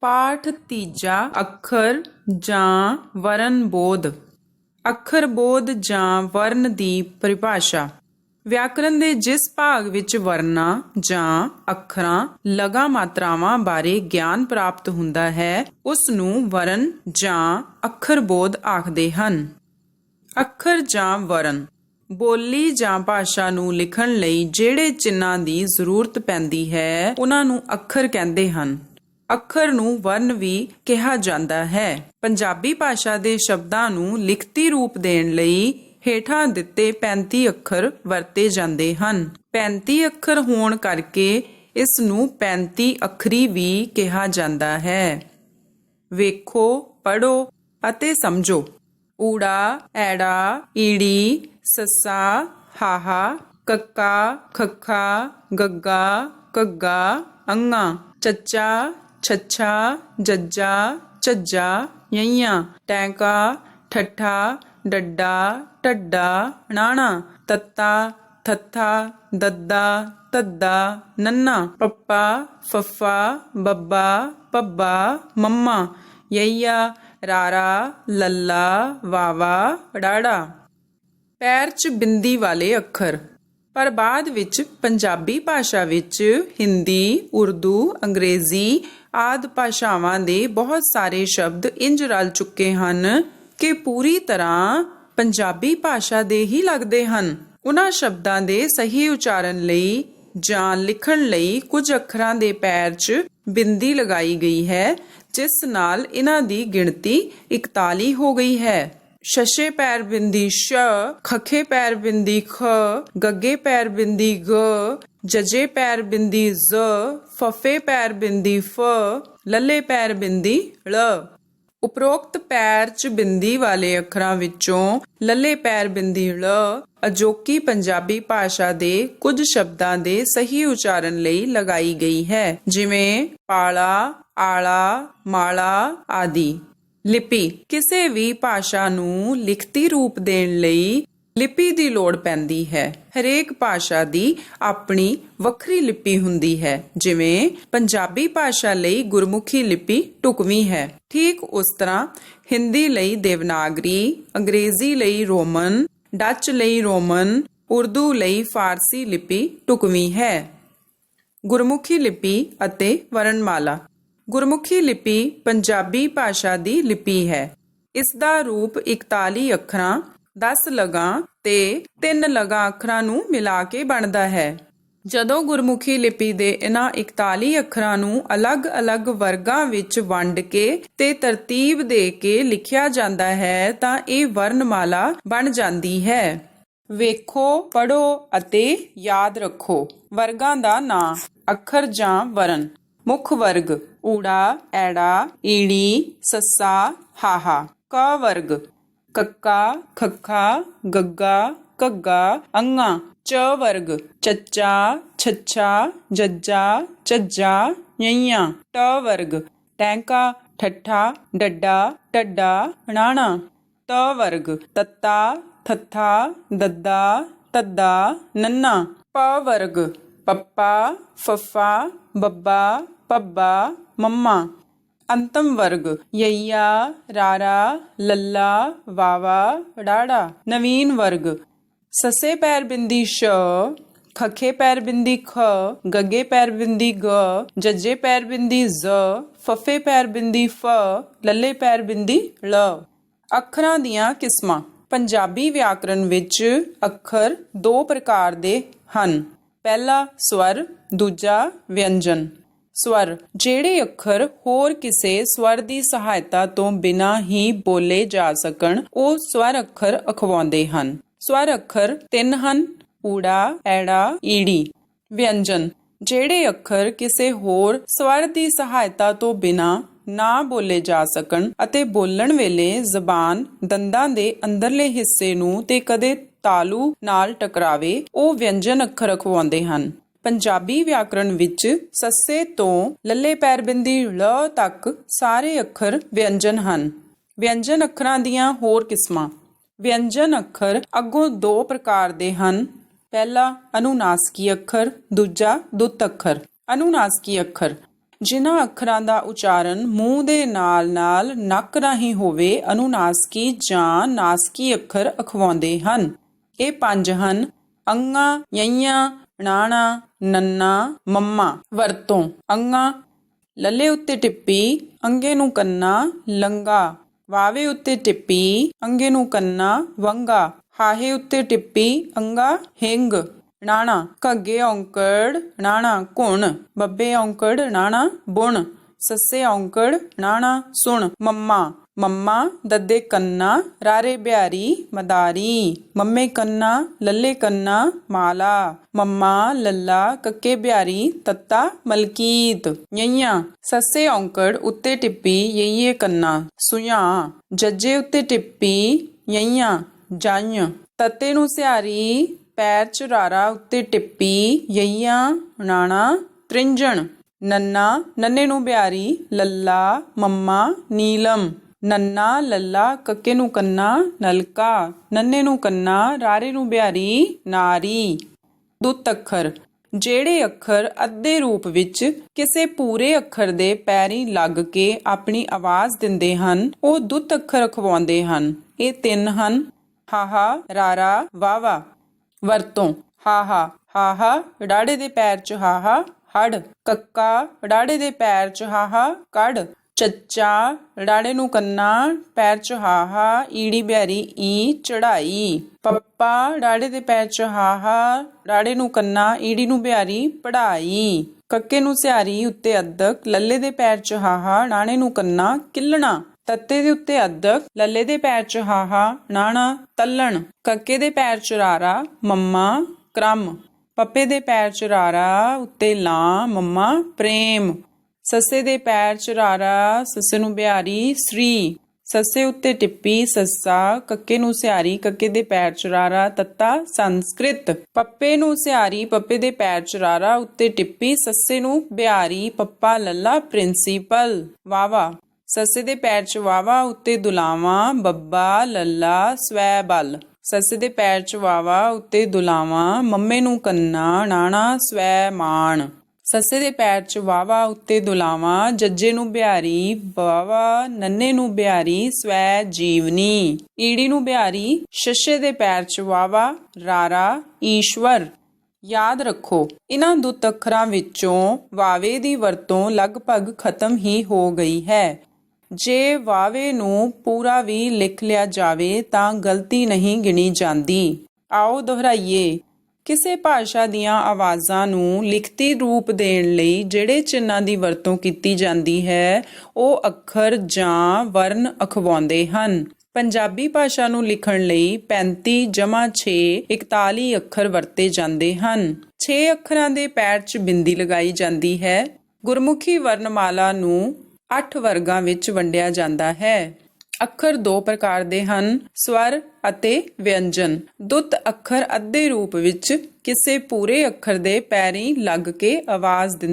ਪਾਠ ਤੀਜਾ, ਅੱਖਰ ਜਾਂ ਵਰਨ ਬੋਧ। ਅੱਖਰ ਬੋਧ ਜਾਂ ਵਰਨ ਦੀ ਪਰਿਭਾਸ਼ਾ। ਵਿਆਕਰਣ ਦੇ ਜਿਸ ਭਾਗ ਵਿੱਚ ਵਰਨਾਂ ਜਾਂ ਅੱਖਰਾਂ ਲਗਾ ਮਾਤਰਾਵਾਂ ਬਾਰੇ ਗਿਆਨ ਪ੍ਰਾਪਤ ਹੁੰਦਾ ਹੈ, ਉਸ ਨੂੰ ਵਰਨ ਜਾਂ ਅੱਖਰ ਬੋਧ ਆਖਦੇ ਹਨ। ਅੱਖਰ ਜਾਂ ਵਰਨ। ਬੋਲੀ ਜਾਂ ਭਾਸ਼ਾ ਨੂੰ ਲਿਖਣ ਲਈ ਜਿਹੜੇ ਚਿੰਨ੍ਹਾਂ ਦੀ ਜ਼ਰੂਰਤ ਪੈਂਦੀ ਹੈ, ਉਹਨਾਂ ਨੂੰ ਅੱਖਰ ਕਹਿੰਦੇ ਹਨ। ਅੱਖਰ ਨੂੰ ਵਰਨ ਵੀ ਕਿਹਾ ਜਾਂਦਾ ਹੈ। ਪੰਜਾਬੀ ਭਾਸ਼ਾ ਦੇ ਸ਼ਬਦਾਂ ਨੂੰ ਲਿਖਤੀ ਰੂਪ ਦੇਣ ਲਈ ਹੇਠਾਂ ਦਿੱਤੇ 35 ਅੱਖਰ ਵਰਤੇ ਜਾਂਦੇ ਹਨ। 35 ਅੱਖਰ ਹੋਣ ਕਰਕੇ ਇਸ ਨੂੰ 35 ਅੱਖਰੀ ਵੀ ਕਿਹਾ ਜਾਂਦਾ ਹੈ। ਵੇਖੋ ਪੜੋ ਅਤੇ ਸਮਝੋ। ਊੜਾ, ਐੜਾ, ਈੜੀ, ਸੱਸਾ, ਹਾਹਾ, ਕੱਕਾ, ਖੱਖਾ, ਗੱਗਾ ਕੱਗਾ ਅੰਗਾ, ਚੱਚਾ ਛੱਛਾ ਜੱਜਾ ਝੱਜਾ ਯਈਆਂ ਟੈਂਕਾ ਠੱਠਾ ਡੱਡਾ ਢੱਡਾ ਣਾਣਾ ਤੱਤਾ ਥੱਥਾ ਦੱਦਾ ਤੱਦਾ ਨੰਨਾ ਪੱਪਾ ਫੱਫਾ ਬੱਬਾ ਪੱਬਾ ਮੰਮਾ ਯਈਆ ਰਾਰਾ ਲੱਲਾ ਵਾਵਾ ਡਾੜਾ ਪੈਰ 'ਚ ਬਿੰਦੀ ਵਾਲੇ ਅੱਖਰ। ਪਰ ਬਾਅਦ ਵਿੱਚ ਪੰਜਾਬੀ ਭਾਸ਼ਾ ਵਿੱਚ ਹਿੰਦੀ, ਉਰਦੂ, ਅੰਗਰੇਜ਼ੀ ਆਦਿ ਭਾਸ਼ਾਵਾਂ ਦੇ ਬਹੁਤ ਸਾਰੇ ਸ਼ਬਦ ਇੰਜ ਰਲ ਚੁੱਕੇ ਹਨ ਕਿ ਪੂਰੀ ਤਰ੍ਹਾਂ ਪੰਜਾਬੀ ਭਾਸ਼ਾ ਦੇ ਹੀ ਲੱਗਦੇ ਹਨ। ਉਹਨਾਂ ਸ਼ਬਦਾਂ ਦੇ ਸਹੀ ਉਚਾਰਨ ਲਈ ਜਾਂ ਲਿਖਣ ਲਈ ਕੁਝ ਅੱਖਰਾਂ ਦੇ ਪੈਰ 'ਚ ਬਿੰਦੀ ਲਗਾਈ ਗਈ ਹੈ, ਜਿਸ ਨਾਲ ਇਹਨਾਂ ਦੀ ਗਿਣਤੀ 41 ਹੋ ਗਈ ਹੈ। ਸ਼ਸ਼ੇ ਪੈਰ ਬਿੰਦੀ ਸ਼, ਖਖੇ ਪੈਰ ਬਿੰਦੀ ਖ, ਗੱਗੇ ਪੈਰ ਬਿੰਦੀ ਗ, ਜਜੇ ਪੈਰ ਬਿੰਦੀ ਜ਼, ਫਫੇ ਪੈਰ ਬਿੰਦੀ ਫ, ਲੱਲੇ ਪੈਰ ਬਿੰਦੀ ਲ। ਉਪਰੋਕਤ ਪੈਰ ਚ ਬਿੰਦੀ ਵਾਲੇ ਅੱਖਰਾਂ ਵਿੱਚੋਂ ਲੱਲੇ ਪੈਰ ਬਿੰਦੀ ਲ, ਅਜੋਕੀ ਪੰਜਾਬੀ ਭਾਸ਼ਾ ਦੇ ਕੁਝ ਸ਼ਬਦਾਂ ਦੇ ਸਹੀ ਉਚਾਰਨ ਲਈ ਲਗਾਈ ਗਈ ਹੈ, ਜਿਵੇਂ ਪਾਲਾ, ਆਲਾ, ਮਾਲਾ ਆਦਿ। ਲਿਪੀ ਕਿਸੇ ਵੀ ਭਾਸ਼ਾ ਨੂੰ ਲਿਖਤੀ ਰੂਪ ਦੇਣ ਲਈ ਲਿਪੀ ਦੀ ਲੋੜ ਪੈਂਦੀ ਹੈ। ਹਰੇਕ ਭਾਸ਼ਾ ਦੀ ਆਪਣੀ ਵੱਖਰੀ ਲਿਪੀ ਹੁੰਦੀ ਹੈ, ਜਿਵੇਂ ਪੰਜਾਬੀ ਭਾਸ਼ਾ ਲਈ ਗੁਰਮੁਖੀ ਲਿਪੀ ਟੁਕਵੀਂ ਹੈ। ਠੀਕ ਉਸ ਤਰ੍ਹਾਂ ਹਿੰਦੀ ਲਈ ਦੇਵਨਾਗਰੀ, ਅੰਗਰੇਜ਼ੀ ਲਈ ਰੋਮਨ, ਡੱਚ ਲਈ ਰੋਮਨ, ਉਰਦੂ ਲਈ ਫਾਰਸੀ ਲਿਪੀ ਟੁਕਵੀਂ ਹੈ। ਗੁਰਮੁਖੀ ਲਿਪੀ ਅਤੇ ਵਰਣਮਾਲਾ ਗੁਰਮੁਖੀ ਲਿਪੀ ਪੰਜਾਬੀ ਭਾਸ਼ਾ ਦੀ ਲਿਪੀ ਹੈ। ਇਸ ਦਾ ਰੂਪ 41 ਅੱਖਰਾਂ 10 ਲਗਾਂ ਤੇ 3 ਲਗਾਂ ਅੱਖਰਾਂ ਨੂੰ ਮਿਲਾ ਕੇ ਬਣਦਾ ਹੈ। ਜਦੋਂ ਗੁਰਮੁਖੀ ਲਿਪੀ ਦੇ ਇਹਨਾਂ 41 ਅੱਖਰਾਂ ਨੂੰ ਅਲੱਗ-ਅਲੱਗ ਵਰਗਾਂ ਵਿੱਚ ਵੰਡ ਕੇ ਤੇ ਤਰਤੀਬ ਦੇ ਕੇ ਲਿਖਿਆ ਜਾਂਦਾ ਹੈ, ਤਾਂ ਇਹ ਵਰਣਮਾਲਾ ਬਣ ਜਾਂਦੀ ਹੈ। ਵੇਖੋ ਪੜੋ ਅਤੇ ਯਾਦ ਰੱਖੋ। ਵਰਗਾਂ ਦਾ ਨਾਂ, ਅੱਖਰ ਜਾਂ ਵਰਨ ਮੁੱਖ ਵਰਗ, ਊੜਾ, ਐੜਾ, ਈੜੀ, ਸੱਸਾ, ਹਾਹਾ। ਕ ਵਰਗ, ਕੱਕਾ, ਖੱਖਾ, ਗੱਗਾ ਕੱਗਾ ਅੰਗਾ। ਚ ਵਰਗ, ਚੱਚਾ, ਛੱਛਾ, ਜੱਜਾ, ਝੱਜਾ ਯਈਆਂ ਟ ਵਰਗ, ਟੈਂਕਾ, ਠੱਠਾ, ਡੱਡਾ ਟੱਡਾ ਣਾਣਾ ਤ ਵਰਗ, ਤੱਤਾ, ਥੱਥਾ, ਦੱਦਾ, ਤੱਦਾ, ਨੰਨਾ। ਪ ਵਰਗ ਪੱਪਾ, ਫੱਫਾ, ਬੱਬਾ, ਪੱਬਾ, ਮੰਮਾ। ਅੰਤਮ ਵਰਗ, ਯਈਆ, ਰਾਰਾ, ਲੱਲਾ, ਵਾਵਾ ਡਾੜਾ ਨਵੀਨ ਵਰਗ, ਸਸੇ ਪੈਰ ਬਿੰਦੀ ਸ਼, ਖਖੇ ਪੈਰ ਬਿੰਦੀ ਖ, ਗੱਗੇ ਪੈਰ ਬਿੰਦੀ ਗ, ਜੱਜੇ ਪੈਰ ਬਿੰਦੀ ਜ਼, ਫਫੇ ਪੈਰ ਬਿੰਦੀ ਫ, ਲੱਲੇ ਪੈਰ ਬਿੰਦੀ ਲ। ਅੱਖਰਾਂ ਦੀਆਂ ਕਿਸਮਾਂ। ਪੰਜਾਬੀ ਵਿਆਕਰਣ ਵਿੱਚ ਅੱਖਰ ਦੋ ਪ੍ਰਕਾਰ ਦੇ ਹਨ। ਪਹਿਲਾ ਸਵਰ, ਦੂਜਾ ਵਿਅੰਜਨ। ਸਵਰ, ਜਿਹੜੇ ਅੱਖਰ ਹੋਰ ਕਿਸੇ ਸਵਰ ਦੀ ਸਹਾਇਤਾ ਤੋਂ ਬਿਨਾਂ ਹੀ ਬੋਲੇ ਜਾ ਸਕਣ, ਉਹ ਸਵਰ ਅੱਖਰ ਅਖਵਾਉਂਦੇ ਹਨ। ਸਵਰ ਅੱਖਰ ਤਿੰਨ ਹਨ, ਊੜਾ, ਐੜਾ, ਈੜੀ। ਵਿਅੰਜਨ, ਜਿਹੜੇ ਅੱਖਰ ਕਿਸੇ ਹੋਰ ਸਵਰ ਦੀ ਸਹਾਇਤਾ ਤੋਂ ਬਿਨਾਂ ਨਾ ਬੋਲੇ ਜਾ ਸਕਣ ਅਤੇ ਬੋਲਣ ਵੇਲੇ ਜ਼ਬਾਨ ਦੰਦਾਂ ਦੇ ਅੰਦਰਲੇ ਹਿੱਸੇ ਨੂੰ ਤੇ ਕਦੇ ਤਾਲੂ ਨਾਲ ਟਕਰਾਵੇ, ਉਹ ਵਿਅੰਜਨ ਅੱਖਰ ਅਖਵਾਉਂਦੇ ਹਨ। ਪੰਜਾਬੀ ਵਿਆਕਰਣ ਵਿੱਚ ਸੱਸੇ ਤੋਂ ਲੱਲੇ ਪੈਰਬਿੰਦੀ ਲ ਤੱਕ ਸਾਰੇ ਅੱਖਰ ਵਿਅੰਜਨ ਹਨ। ਵਿਅੰਜਨ ਅੱਖਰਾਂ ਦੀਆਂ ਹੋਰ ਕਿਸਮਾਂ। ਵਿਅੰਜਨ ਅੱਖਰ ਅੱਗੋਂ ਦੋ ਪ੍ਰਕਾਰ ਦੇ ਹਨ। ਪਹਿਲਾ, ਅਨੁਨਾਸਕੀ ਅੱਖਰ, ਦੂਜਾ, ਦੁੱਤ ਅੱਖਰ। ਅਨੁਨਾਸਕੀ ਅੱਖਰ। ਜਿਨ੍ਹਾਂ ਅੱਖਰਾਂ ਦਾ ਉਚਾਰਨ ਮੂੰਹ ਦੇ ਨਾਲ-ਨਾਲ ਨੱਕ ਰਾਹੀਂ ਹੋਵੇ, ਅਨੁਨਾਸਕੀ ਜਾਂ ਨਾਸਕੀ ਅੱਖਰ ਅਖਵਾਉਂਦੇ ਹਨ। ਇਹ ਪੰਜ ਹਨ। ਅੰਗਾ, ਯਈਆਂ ਣਾਣਾ ਨੰਨਾ, ਮੰਮਾ। ਵਰਤੋਂ। ਅੰਗਾ, ਲੱਲੇ ਉੱਤੇ ਟਿੱਪੀ, ਅੰਗੇ ਨੂੰ ਕੰਨਾ, ਲੰਗਾ। ਵਾਵੇ ਉੱਤੇ ਟਿੱਪੀ, ਅੰਗੇ ਨੂੰ ਕੰਨਾ, ਵੰਗਾ। ਹਾਹੇ ਉੱਤੇ ਟਿੱਪੀ, ਅੰਗਾ, ਹਿੰਗ। ਣਾਣਾ ਘੱਗੇ ਔਂਕੜ ਣਾਣਾ ਘੁਣ। ਬੱਬੇ ਔਂਕੜ ਣਾਣਾ ਬੁਣ। ਸੱਸੇ ਔਂਕੜ ਣਾਣਾ ਸੁਣ। ਮੰਮਾ। ਮੰਮਾ, ਦੱਦੇ ਕੰਨਾ, ਰਾਰੇ ਬਿਆਰੀ ਮਦਾਰੀ, ਮੰਮੇ ਕੰਨਾ, ਲੱਲੇ ਕੰਨਾ, ਮਾਲਾ, ਮੰਮਾ, ਲੱਲਾ, ਕੱਕੇ ਬਿਆਰੀ ਤੱਤਾ, ਮਲਕੀਤ, ਯਈਆਂ, ਸੱਸੇ ਔਂਕੜ, ਉੱਤੇ ਟਿੱਪੀ, ਯਈਏ ਕੰਨਾ ਸੁਆ ਜੱਜੇ ਉੱਤੇ ਟਿੱਪੀ, ਯਈਆਂ ਜਾਈਂ ਤੱਤੇ ਨੂੰ ਸਿਆਰੀ ਪੈਰ ਚੁਰਾਰਾ ਉੱਤੇ ਟਿੱਪੀ, ਯਈਆਂ, ਨਾਣਾ, ਤ੍ਰਿੰਜਣ, ਨੰਨਾ, ਨੰਨੇ ਨੂੰ ਬਿਆਰੀ ਲੱਲਾ, ਮੰਮਾ, ਨੀਲਮ। ਨੰਨਾ, ਲੱਲਾ, ਕੱਕੇ ਨੂੰ ਕੰਨਾ, ਨਲਕਾ, ਨੰਨੇ ਨੂੰ ਕੰਨਾ, ਰਾਰੇ ਨੂੰ ਬਿਹਾਰੀ, ਨਾਰੀ। ਦੁੱਤ ਅੱਖਰ। ਜਿਹੜੇ ਅੱਖਰ ਅੱਧੇ ਰੂਪ ਵਿੱਚ ਕਿਸੇ ਪੂਰੇ ਅੱਖਰ ਦੇ ਪੈਰੀ ਲੱਗ ਕੇ ਆਪਣੀ ਆਵਾਜ਼ ਦਿੰਦੇ ਹਨ, ਉਹ ਦੁੱਤ ਅੱਖਰ ਅਖਵਾਉਂਦੇ ਹਨ। ਇਹ ਤਿੰਨ ਹਨ। ਹਾਹਾ, ਰਾਰਾ ਵਾਵਾ ਵਰਤੋਂ। ਹਾਹਾ ਹਾਹਾ ਡਾੜੇ ਦੇ ਪੈਰ 'ਚ ਹਾਹਾ, ਹੜ। ਕੱਕਾ ਡਾੜੇ ਦੇ ਪੈਰ 'ਚ ਹਾਹਾ ਕੜ ਚੱਚਾ ਡਾੜੇ ਨੂੰ ਕੰਨਾ, ਪੈਰ 'ਚ ਹਾਹਾ ਈੜੀ ਬਿਹਾਰੀ, ਈ ਚੜਾਈ ਪੱਪਾ ਡਾੜੇ ਦੇ ਪੈਰ 'ਚ ਹਾਹਾ ਡਾੜੇ ਨੂੰ ਕੰਨਾ, ਈੜੀ ਨੂੰ ਬਿਹਾਰੀ ਪੜਾਈ ਕੱਕੇ ਨੂੰ ਸਿਆਰੀ ਉੱਤੇ ਅੱਧਕ ਲੱਲੇ ਦੇ ਪੈਰ 'ਚ ਹਾਹਾ ਨਾਣੇ ਨੂੰ ਕੰਨਾ, ਕਿੱਲਣਾ। ਤੱਤੇ ਦੇ ਉੱਤੇ ਅੱਧਕ ਲੱਲੇ ਦੇ ਪੈਰ 'ਚ ਹਾਹਾ ਨਾਣਾ, ਤੱਲਣ। ਕੱਕੇ ਦੇ ਪੈਰ 'ਚ ਰਾਰਾ ਮੰਮਾ, ਕ੍ਰਮ। ਪੱਪੇ ਦੇ ਪੈਰ 'ਚ ਰਾਰਾ ਉੱਤੇ ਲਾਂ, ਮੰਮਾ, ਪ੍ਰੇਮ। ਸੱਸੇ ਦੇ ਪੈਰ 'ਚ ਸੱਸੇ ਨੂੰ ਬਿਹਾਰੀ, ਸ੍ਰੀ। ਸੱਸੇ ਉੱਤੇ ਟਿੱਪੀ, ਸੱਸਾ, ਕੱਕੇ ਨੂੰ ਸਿਆਰੀ ਕੱਕੇ ਦੇ ਪੈਰ 'ਚ ਤੱਤਾ, ਸੰਸਕ੍ਰਿਤ। ਪੱਪੇ ਨੂੰ ਸਿਆਰੀ ਪੱਪੇ ਦੇ ਪੈਰ 'ਚ ਉੱਤੇ ਟਿੱਪੀ, ਸੱਸੇ ਨੂੰ ਬਿਹਾਰੀ, ਪੱਪਾ ਲੱਲਾ, ਪ੍ਰਿੰਸੀਪਲ। ਵਾਵਾ ਸੱਸੇ ਦੇ ਪੈਰ 'ਚ ਵਾਵਾ ਉੱਤੇ ਦੁਲਾਵਾਂ, ਬੱਬਾ, ਲੱਲਾ ਸਵੈ ਬਲ ਸੱਸੇ ਦੇ ਪੈਰ 'ਚ ਵਾਵਾ ਉੱਤੇ ਦੁਲਾਵਾਂ, ਮੰਮੇ ਨੂੰ ਕੰਨਾ, ਨਾਣਾ, ਸਵੈ ਮਾਣ। ਸੱਸੇ ਦੇ ਪੈਰ 'ਚ ਵਾਵਾ ਉੱਤੇ ਦੁਲਾਵਾਂ, ਜੱਜੇ ਨੂੰ ਬਿਹਾਰੀ ਵਾਵਾ ਨੰਨੇ ਨੂੰ ਬਿਹਾਰੀ, ਸਵੈ ਜੀਵਨੀ। ਈੜੀ ਨੂੰ ਬਿਹਾਰੀ, ਸ਼ਸ਼ੇ ਦੇ ਪੈਰ 'ਚ ਵਾਵਾ ਰਾਰਾ, ਈਸ਼ਵਰ। ਯਾਦ ਰੱਖੋ ਇਹਨਾਂ ਦੁੱਤ ਅੱਖਰਾਂ ਵਿੱਚੋਂ ਵਾਵੇ ਦੀ ਵਰਤੋਂ ਲਗਭਗ ਖਤਮ ਹੀ ਹੋ ਗਈ ਹੈ। ਜੇ ਵਾਵੇ ਨੂੰ ਪੂਰਾ ਵੀ ਲਿਖ ਲਿਆ ਜਾਵੇ ਤਾਂ ਗਲਤੀ ਨਹੀਂ ਗਿਣੀ ਜਾਂਦੀ। ਆਓ ਦੁਹਰਾਈਏ ਕਿਸੇ ਭਾਸ਼ਾ ਦੀਆਂ ਆਵਾਜ਼ਾਂ ਨੂੰ ਲਿਖਤੀ ਰੂਪ ਦੇਣ ਲਈ ਜਿਹੜੇ ਚਿੰਨ੍ਹਾਂ ਦੀ ਵਰਤੋਂ ਕੀਤੀ ਜਾਂਦੀ ਹੈ, ਉਹ ਅੱਖਰ ਜਾਂ ਵਰਨ ਅਖਵਾਉਂਦੇ ਹਨ। ਪੰਜਾਬੀ ਭਾਸ਼ਾ ਨੂੰ ਲਿਖਣ ਲਈ 35 ਜਮਾ 6 41 ਅੱਖਰ ਵਰਤੇ ਜਾਂਦੇ ਹਨ। 6 ਅੱਖਰਾਂ ਦੇ ਪੈਰ 'ਚ ਬਿੰਦੀ ਲਗਾਈ ਜਾਂਦੀ ਹੈ। ਗੁਰਮੁਖੀ ਵਰਣਮਾਲਾ ਨੂੰ 8 ਵਰਗਾਂ ਵਿੱਚ ਵੰਡਿਆ ਜਾਂਦਾ ਹੈ। ਅੱਖਰ ਦੋ ਪ੍ਰਕਾਰ ਦੇ ਹਨ, ਸਵਰ ਅਤੇ ਵਿਅੰਜਨ। ਦੁੱਤ ਅੱਖਰ ਅੱਧੇ ਰੂਪ ਵਿੱਚ ਕਿਸੇ ਪੂਰੇ ਅੱਖਰ ਦੇ ਪੈਰੀਂ ਲੱਗ ਕੇ ਆਵਾਜ਼ ਦਿੰਦੇ